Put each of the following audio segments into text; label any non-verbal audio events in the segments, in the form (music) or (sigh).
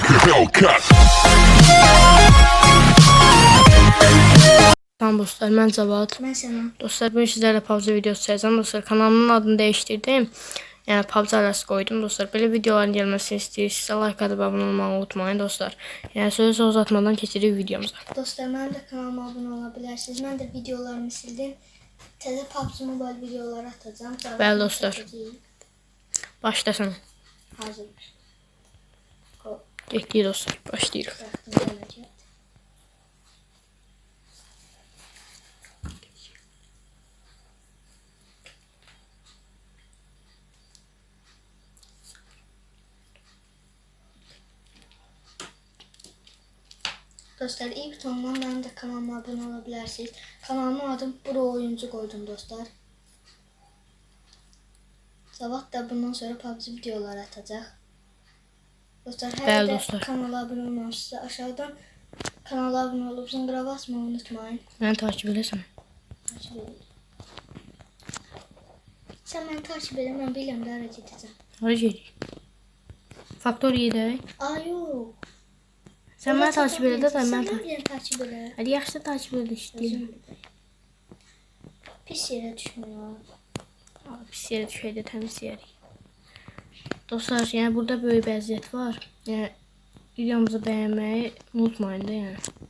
like a Hellcat. Tamam dostlar ben Zavat. Ben sana. Dostlar bugün sizlerle PUBG videosu çekeceğim. Dostlar kanalımın adını değiştirdim. Yani PUBG arası koydum dostlar. Böyle videoların gelmesini istiyorsanız like atıp abone olmayı unutmayın dostlar. Yani sözü uzatmadan geçelim videomuza. Dostlar mən də kanalıma abunə ola bilərsiniz. Mən də videolarımı sildim. Təzə PUBG Mobile videoları atacağım. Bəli dostlar. çəkəcəyik. Başlasana. Ko- Getdik dostlar. Gələcək. Dostlar ilk tondan mənim də kanalıma abunə ola bilərsiniz. Kanalımın adım Bro Oyuncu qoydum dostlar. Zavat da bundan sonra PUBG videoları atacaq. Dostlar hər də dostlar. kanala abunə olmamışsınız. Aşağıdan kanala abunə olub zınqıra basmayı unutmayın. Məni takip edin. Sən məni takip edin, mən bilirəm də hara gedəcəm. Hara gedirik? Faktor yedək. Ay yox. Sən məni takip də mən Sən takip. elə. Hadi yaxşı takip elə istəyirəm. Pis yerə düşmüyor. Aa, Pis yerə düşəydə təmiz yerik. Dostlar, yəni burada böyük vəziyyət var. Yəni videomuzu bəyənməyi unutmayın da yəni.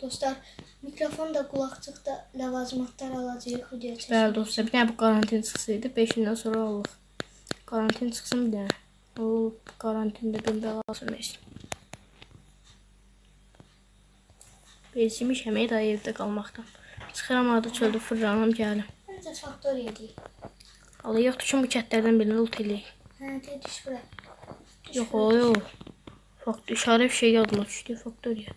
Dostlar, mikrofon da, qulaqçıq da ləvazimatlar alacağıq video çəkək. Bəli dostlar, bir dənə bu karantin çıxsaydı 5 gündən sonra alırıq. Karantin çıxsın bir dənə. O karantində bir bəlasın versin. Bezmiş həməyə də evdə qalmaqdan. Çıxıram arada çöldə fırlanam gəlim. Məncə faktor yedik. Yoxdur ki bu kətlərdən birini ult eləyək. Hə, düş bura. Yox o yox. Faktor işarə bir şey yadıma düşdü. Faktor ya.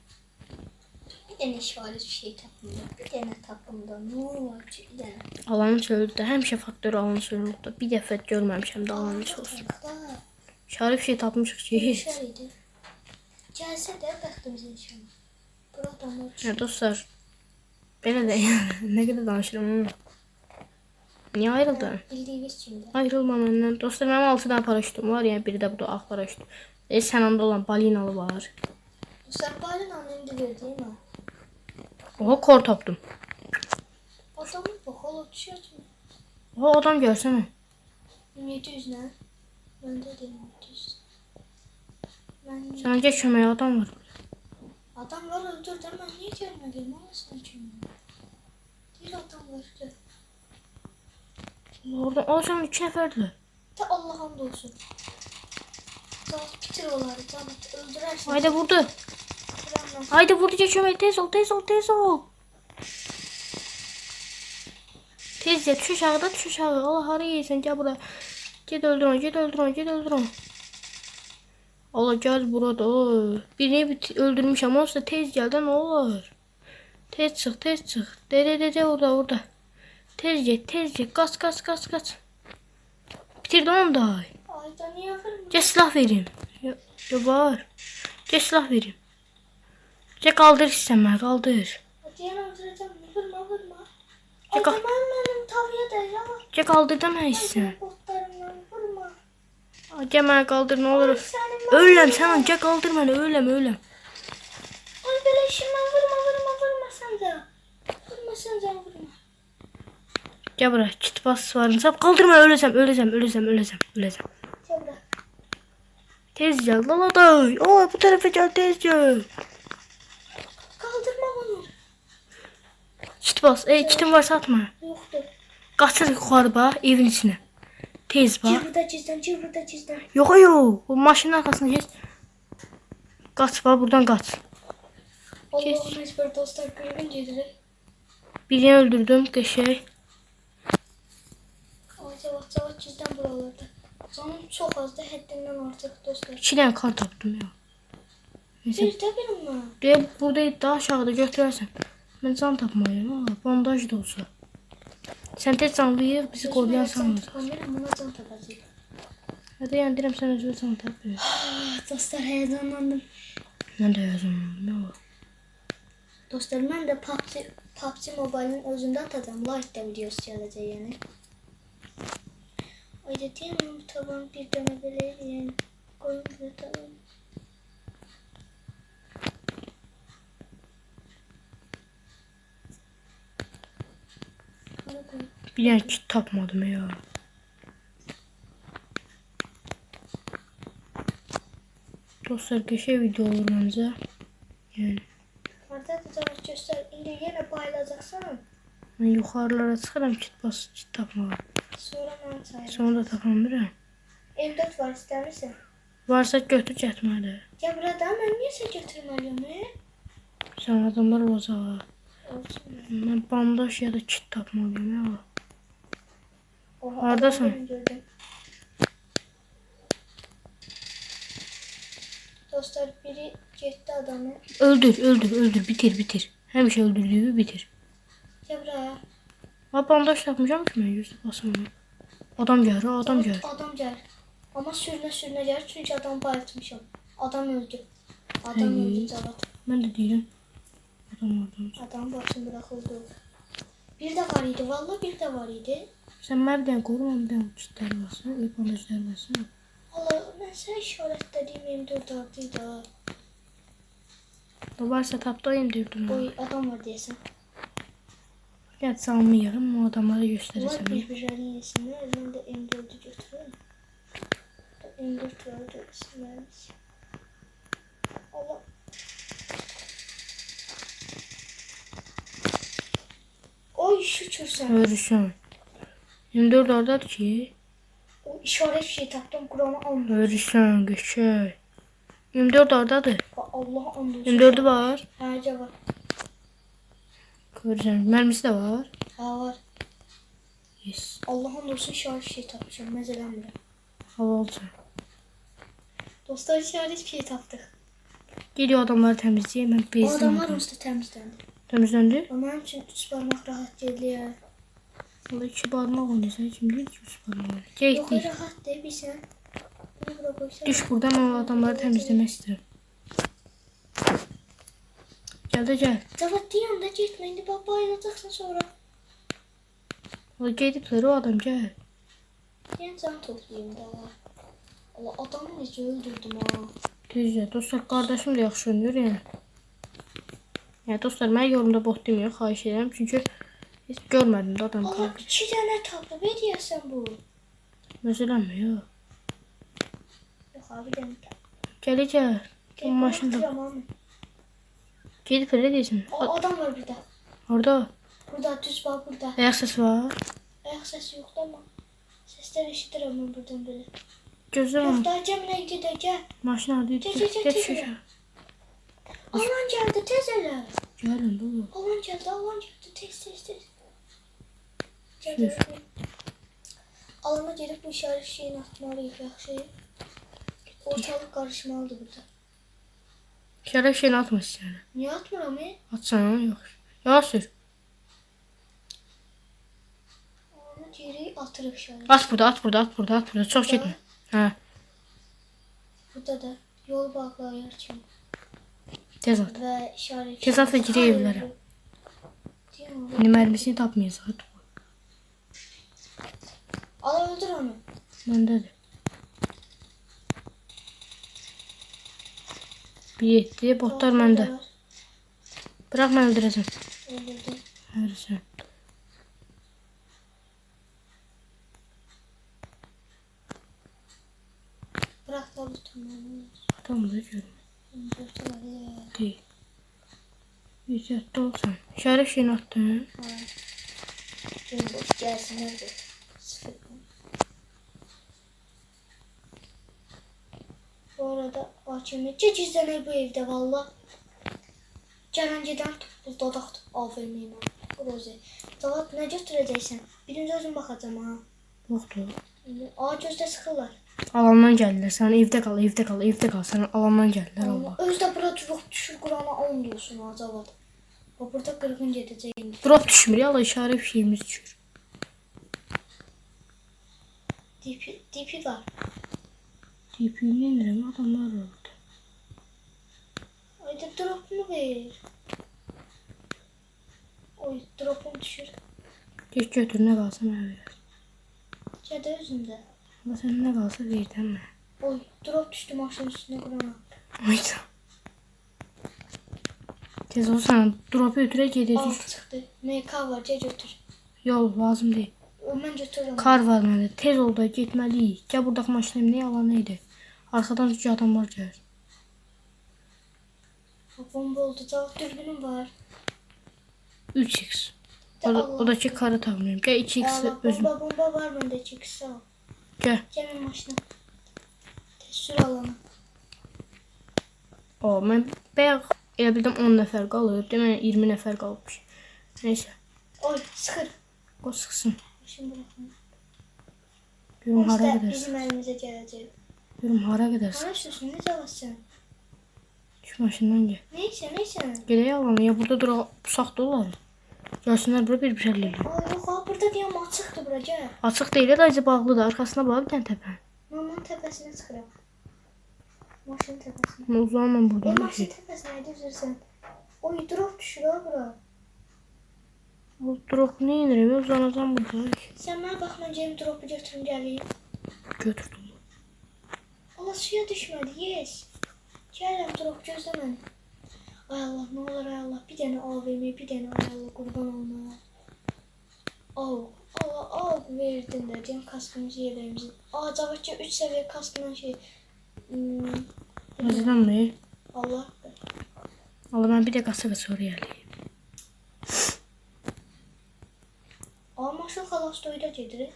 Bir dənə işarət bir şey tapım da. Bir dənə tapım da. Nə olar ki, bir dənə. Alanın çöldə həmişə faktor alanı sürülübdə. Bir dəfə görməmişəm də alanı olsun. Da. İşarə bir şey tapmışıq ki. İşar idi. Gəlsə də bəxtimizə inşallah. Bura adamlar düşür. dostlar. Belə də yəni (laughs) nə qədər danışıram. amma. Niyə ayrıldın? Bildiyiniz kimi də. Ayrılma məndən. Dostlar mənim 6 dənə paraşütüm var. Yəni biri də bu da ağ paraşüt. E sən onda olan balinalı var. Dostlar, balinanı indi verdiyim ha. Oha kor tapdım. Adamın bax, hala mü? Oha adam görsənə. 1700 nə? Məndə də 1700. Mən Sənə gəl köməyə adam var. adam var öldürdü mən niyə görmədim? Anasını kimi. Bir adam var. Orada o 2 nəfərdir. Ta Allah hamd olsun. Zavut bitir onları. Zavut öldürərsən. Hayda vurdu. Vuramam. Haydi vurdu köməyə. Tez ol, tez ol, tez ol. Tez ya, düş aşağıda, düş aşağı. Allah hara yeyirsən, gəl bura. Get öldür onu, get öldür onu, get öldür onu. Allah gəl burada. Birini bit öldürmüşəm, olsa tez gəl də nə olar? Tez çıx, tez çıx. De, de, de, de, orada, orada. Tez get, tez get. Qaç, qaç, qaç, qaç. Bitirdi onu da. Ayda niyə vurmur? Gəl silah verim. Ya, ya var. Gəl silah verim. Gəl qaldır istəmə, qaldır. Deyən öldürəcəm. Vurma, vurma. Ya Ayda qal- mən mənim tavıya da ya. Da mən istəyirəm. Botlarımdan vurma. Gəl mənə qaldır nə olur. Gəl qaldır məni, öləm, öləm. Ay belə işimdən vurma, vurma, vurma sən də. Vurma sən də vurma. Gəl bura, kit bas varınsa qaldır məni, öləcəm, öləcəm, öləcəm, öləcəm, öləcəm. Gəl bura. Tez gəl, lala da. Oy, bu tərəfə gəl, tez gəl. Kaldırma bunu. Kit bas. Ey, kitin varsa atma. Yoxdur. Qaçır yuxarı bax, evin içinə. Tez bax. Gir burada gizlən, gir burada gizlən. Yox, yox. O maşının arxasına geç. Qaç bax, buradan qaç. Allah'ım ezber dostlar görün gedirik. Birini öldürdüm, qəşəng. Ay cavab cavab gizlən buralarda. Canım çok az da həddindən artıq dostlar. 2 dənə kar tapdım ya. Neyse. Bir də birim var. Deyə burada daha aşağıda götürərsən. Mən can tapmalıyım. Ha, bandaj da olsa. Sən tez canlayır, bizi qoruyan sanmır. Kamera buna can tapacaq. Hadi yəni deyirəm sən özünə can tap. Dostlar heyecanlandım. Mən də yazım. Nə var? Dostlar mən də PUBG, PUBG Mobile'ın özündə atacağım. Like də videosu gələcək yəni. Bu taban bir dönə belə yəni. Koyun bir tane. Bir tane kit tapmadım ya. Dostlar geçe video olur bence. Yani da cevap göster. İndi yine paylaşacaksın. ben yukarılara çıkarım kit bas kit tapmağa. Sonra sayarım. Sonra da tapamıram. M4 var ister misin? Varsa götür getməli. Ya burada sen götürmeliyim he? Sən adamlar olacaq. Olsun. Mən bandaj ya da kit tapmalıyım ya. Oha, gördüm. Dostlar biri gitti adamı. Öldür, öldür, öldür, bitir, bitir. Həmişə öldürdüyü bitir. Gel buraya. Ha bandaj tapmışam ki mən yüzdə basımı. Adam gəlir, ha, adam gəlir. Adam gel. Ama sürüne sürüne gel çünkü adam bayıltmışım. Adam öldü. Adam Hey. öldü Cevat. Mən də deyirəm. Adam orada. Adam başını bırakıldı. Bir de var idi. Vallahi bir de var idi. Sən mənə bir dənə qoru, mən bir dənə kitlər basın, el bandajlar basın. Allah ben sana işaretlediğim M4 artıydı ha. Varsa tapdayım deyirdim. Oy adam var diyesin. Gəl salmayalım, o adamlara Bunlar göstərəcəm. birbirlerini yesinler. Ben de M4'ü götüreyim. M4 vardı isimlerimiz. Allah. Oy şükür sen. Hörüşüm. 24 oradadır ki. O işaret şey taktım Kur'an'a anladım. Hörüşüm, geçək. 24 oradadır. Allah anladım. 24'ü var. Her var. Görürsən, mərmisi də var. Ha var. Yes. Allah anladım işaret şey takmışım. Mesela bile. Halalcan. Dostlar işaret şey taktık. Geliyor adamları. Mən O bezdim. adamlar onsuz temizlendi. Təmizləndi. Ama için üç parmak rahat geliyor. Valla iki barmaq oynayırsan, kim deyir ki üç barmaq oynayır. Yok rahat değil bir sen. Düş buradan o adamları təmizləmək istəyirəm. Gəl də gəl. Zavat yanında gitme. Şimdi bak bayılacaksın sonra. Valla gediblər o adam gəl. Ben can toplayayım daha. Allah adamı necə öldürdüm ha. Düzdür. Dostlar, qardaşım da yaxşı oynayır yəni. Yəni dostlar, mən yorumda bot demiyor, xahiş edirəm. Çünki heç görmədim də adam Allah iki tane tapı ver yesen bu. Məsələnmi, yox. Yok abi tap. Gəl gəl. Gel, Maşında. bırakacağım Gedib elə deyirsən. O adam var burada. Orada Burada düz bak burada. ayaq səsi var. Ayak sesi yoktu ama. Sesler eşitirim ben buradan böyle. Onu. Yok daha Cemile gidiyor gel. Maşın adı Gel, gel, gel, şuraya. Alan geldi tez hele. Gəlin də oğlum. Alan geldi alan geldi tez tez tez. Gel. Alana gelip bu işaret şeyini atmalıyız ya şeyi. Ortalık karışmalıdır burada. Şərəf şeyini atma istəyirəm. Niye atmıram ya? Atsan yox. Yavaş sür. Alana geri atırıq işaret. At burada, at burada, at burada, at burada. Çox getmə. Hə, Burada da yol bağlar yarçın. tez at. Ve işaret. Tez at ve giriyor evlere. İndi mərmisini tapmayacaq. Al öldür onu. Məndədir. Bir yetdi, botlar məndə. Bırax mən öldürəcəm. Öldürdüm. Hərsən. Bırak da beni. Adam da. Deyil. Yüzətdə olsan. Şərəf şeyini. Ha. Şimdi boş gelsin nerede? Bu arada hakimiyetçi gizlenir bu evde valla. Gələncədən bu dodaq aferin iman. Rozi. Davat nə götürəcəksən? Birinci özün baxacam ha. Yoxdur. Aa gözdə sıxırlar. Alandan gəldilər. Sən evdə qal, evdə qal, evdə qal. Sən alandan gəldilər Allah. Allah. Özdə bura çubuq düşür Qurana and olsun ha Cavad. O burada qırğın gedəcək indi. Drop düşmür ya, Allah işarə bir şeyimiz düşür. DP, DP var. TP-ni emirəm, adamlar orada. Ayda drop'unu ver. Oy drop'um düşür. Geç götür, nə qalsa mənə ver. Gədə özündə. Allah sən nə qalsa ver də mənə. Oy drop düştü maşının üstüne burana. Hayda. Tez ol sana drop'u götürə gedəcək. Alt çıktı. MK var gel götür. Yol lazım deyil. O ben götürürüm. Kar var məndə. Tez ol da getməliyik. Gəl buradakı maşınım nə yalan idi. Arxadan üç adamlar gəlir. Bomba. Cevap dürbünüm var. 3x. De O, da, Allah. o da ki karı tapmayayım. Gəl 2x Allah özüm. bomba bomba var bende çık sağ ol. Gəl. Gelin maşına. Sür alanı. O mən bayaq elə bildim 10 nəfər qalıb. Demə 20 nəfər qalıbmış. Nəysə. Oy sıkır. O sıxsın. Şimdi baxın. Görüm hara gedərsən. Bizim əlimizə gələcək. Görüm hara gedərsən. Hara işləsən, necə alacaqsan? Şu maşından gəl. Neysə, neysə. Gedək alana, ya burada duraq, pusaq da olar. Gəlsinlər bura bir-bir əlləyə. Yox, burada deyəm açıqdır bura gəl. Açıq deyil, dayıca bağlıdır. Arxasına bax bir dənə təpə. Mamanın təpəsinə çıxıram. Maşın təpəsinə. Uzanma burada. E, maşın təpəsinə edirsən. Oy, duraq düşür ha bura. Bu drop nə edirəm? Uzanacam burada. Sen bana bak ben Cem drop'u götürüm geleyim. Götürdüm. Allah suya düşmedi yes. Drop gözle beni. Ay Allah ne olur ay Allah bir tane AVM bir tane ay Allah kurban olma. Al Allah al verdin de Cem kaskımızı yeleğimizi. Aa Cavatça 3 seviye kaskından şey. Hmm, Hazırlanmıyor. Allah. Allah mən bir də qasa-qasa oraya eləyim. Aa maşın xalastoyda gedir.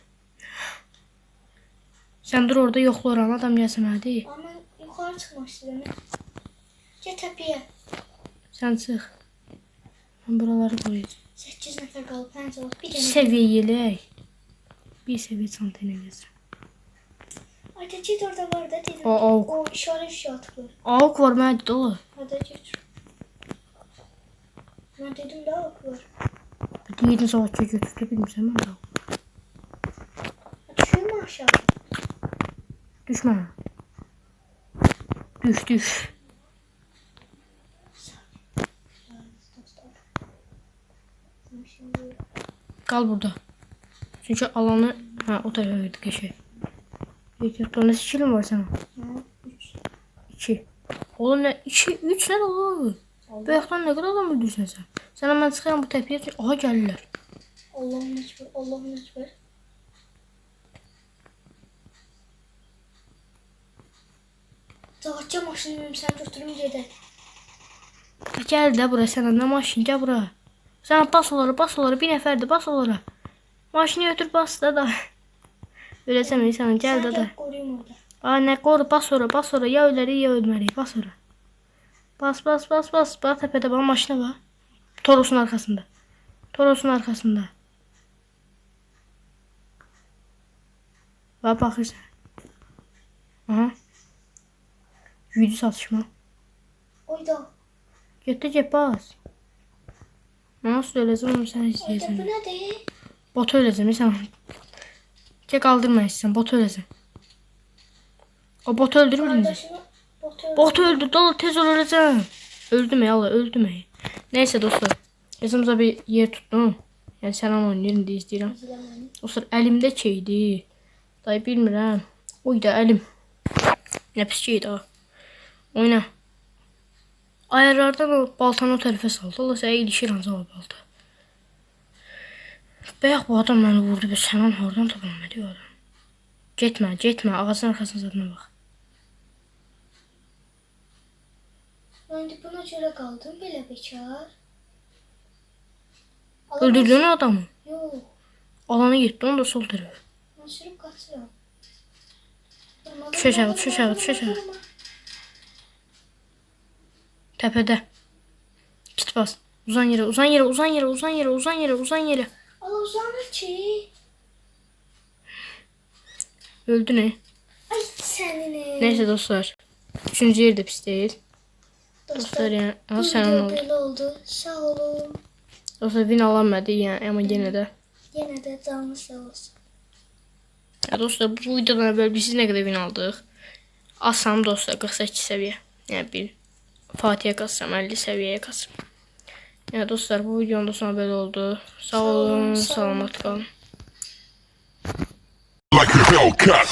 Sən dur orada yoxlaram adam gəlsin hadi. Ama yukarı çıkmak istedim. Gel tepeye. Sən çıx. Mən buraları qoyacağam. 8 nefer kalıp en son bir tane. Səviyyə yelək. Bir səviyyə çantayla gəzirəm. Ay da git orada var da dedim. O avuk. O işaret işaret var. Avuk var mənə dolu. Hadi geç. Ben dedim daha avuk var. Diyerini savaşça götürdü bilmirsən mən də. Düşüyor mu aşağı? Düşmə. Düş, düş. Qal burada. Çünki alanı hə o tərəfə verdi qəşəng. Yekət nə skillin var sənin? ha, üç. 2. Oğlum nə 2 3 nə olur? Bayaqdan nə qədər adam öldürsən sən? Sənə mən çıxıram bu təpəyə. Aha gəlirlər. Allah'ın ekber, Allah'ın ekber. Dağıtça maşını benim sen götürüm gedək. Gəl də bura sənə nə maşın gəl bura. Sən bas onlara, bas onlara, bir nəfərdir, bas onlara. Maşını götür bas da da. Öləcəm insan, gəl də da. Sen. Ay nə qoru, bas ora, bas ora. Ya ölərik, ya ölməliyik, bas ora. Bas, bas, bas, bas. Bax təpədə bax maşına bax. Torosun arxasında. Torosun arxasında. Bax baxırsan. Aha. Güclü satışma. Oyda. Get bas. Nasıl öləcəm onu sən Oyda istəyirsən. bu de? Bot öləcəm sən. Çək kaldırma istəyirsən, bot öləcəm. O botu öldürür mü? Bot öldü, dolu tez ol öləcəm. Öldüm ya, Allah, öldüm ya. Neyse dostlar. Yazımıza bir yer tutdum. Yəni sənin oynayırım deyə istəyirəm. Dostlar əlimdə şeydi. Dayı bilmirəm. Oy da əlim. Nə pis ha. Oyna. Ayarlardan o baltanı o tərəfə saldı. Allah sənə ilişir ancaq o balta. Bayaq bu adam məni vurdu. Bəs sənin hardan nə o adam? Getmə, getmə. Ağacın arxasına zadına bax. Ben de buna göre kaldım bile bekar. Öldürdün adamı. Yok. Alana getdi, onu da sol tərəfə. Ben sürüp kaçıyorum. Düş aşağı, düş aşağı, düş aşağı. Təpədə. Git bas. Uzan yerə, uzan yerə, uzan yerə, uzan yerə, uzan yerə, uzan yerə. Allah uzanır ki. Öldü ne? Ay senini. Neyse dostlar. Üçüncü yer de pis değil. Dostlar yani. Ama sen oldu. böyle oldu. Sağ olun. Dostlar win alamadı yani ama gene de. Yine de sağ olsun. Ya dostlar bu videodan əvvəl biz nə qədər win aldıq? Asam dostlar 48 səviyyə. Yəni bir Fatihə qassam 50 səviyyəyə qassam. Yəni dostlar bu videonun da sonu belə oldu. Sağ olun, olun, sağ salamat qalın. like a Hellcat.